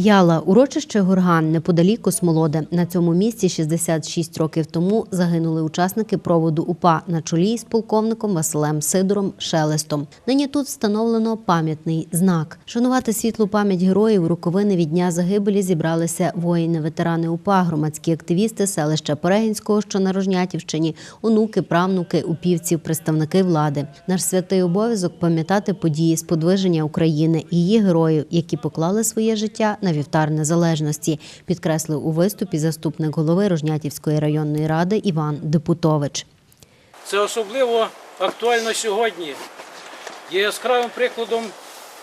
Яла, урочище Горган, неподалік Космолоде. На цьому місці 66 років тому загинули учасники проводу УПА на чолі з полковником Василем Сидором Шелестом. Нині тут встановлено пам'ятний знак. Шанувати світлу пам'ять героїв роковини від дня загибелі зібралися воїни-ветерани УПА, громадські активісти селища Перегінського, що на Рожнятівщині, онуки, правнуки, упівців, представники влади. Наш святий обов'язок пам'ятати події сподвиження України її героїв, які поклали своє життя на вівтар незалежності, підкреслив у виступі заступник голови Рожнятівської районної ради Іван Депутович. Це особливо актуально сьогодні. Є яскравим прикладом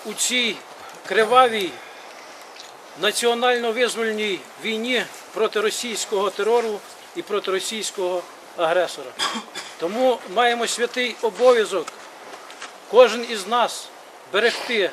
у цій кривавій національно-визвольній війні проти російського терору і проти російського агресора. Тому маємо святий обов'язок кожен із нас берегти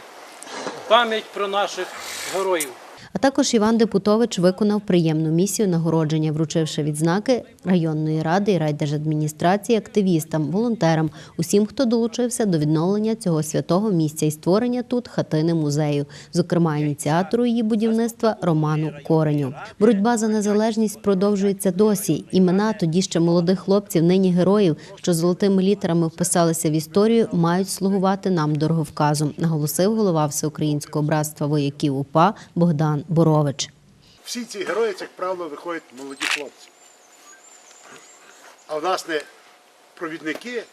пам'ять про наших героїв. А також Іван Депутович виконав приємну місію нагородження, вручивши відзнаки районної ради і райдержадміністрації активістам, волонтерам, усім, хто долучився до відновлення цього святого місця і створення тут хатини музею, зокрема ініціатору її будівництва Роману Кореню. Боротьба за незалежність продовжується досі. Імена тоді ще молодих хлопців, нині героїв, що золотими літерами вписалися в історію, мають слугувати нам дороговказом, наголосив голова Всеукраїнського братства вояків УПА Богдан Борович. Всі ці герої, як правило, виходять молоді хлопці. А власне провідники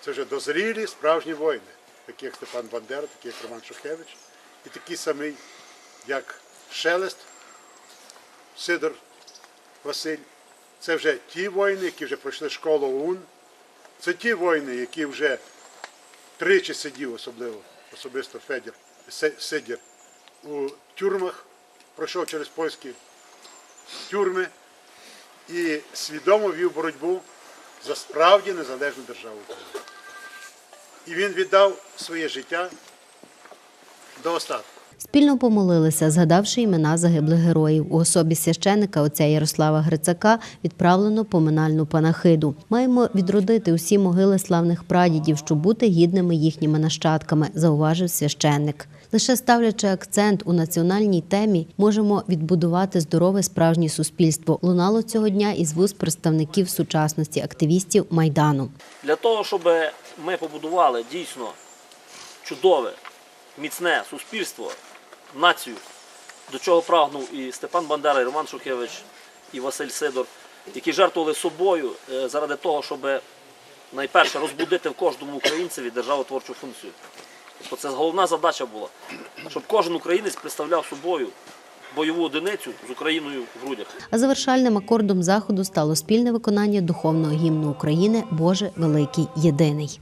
це вже дозрілі справжні воїни, такі як Степан Бандера, такі як Роман Шухевич, і такі самий, як Шелест, Сидор Василь. Це вже ті воїни, які вже пройшли школу ОУН. Це ті воїни, які вже тричі сидів, особливо, особисто Федір, Сидір, у тюрмах, пройшов через польські тюрми і свідомо вів боротьбу за справді незалежну державу. І він віддав своє життя до остатку. Спільно помолилися, згадавши імена загиблих героїв. У особі священика отця Ярослава Грицака відправлено поминальну панахиду. Маємо відродити усі могили славних прадідів, щоб бути гідними їхніми нащадками, зауважив священник. Лише ставлячи акцент у національній темі, можемо відбудувати здорове справжнє суспільство. Лунало цього дня із вуст представників сучасності, активістів майдану. Для того, щоб ми побудували дійсно чудове, міцне суспільство, націю, до чого прагнув і Степан Бандера, і Роман Шухевич, і Василь Сидор, які жертвували собою е, заради того, щоб найперше розбудити в кожному українцеві державотворчу функцію. Тобто це головна задача була, щоб кожен українець представляв собою бойову одиницю з Україною в грудях. А завершальним акордом заходу стало спільне виконання духовного гімну України Боже великий єдиний.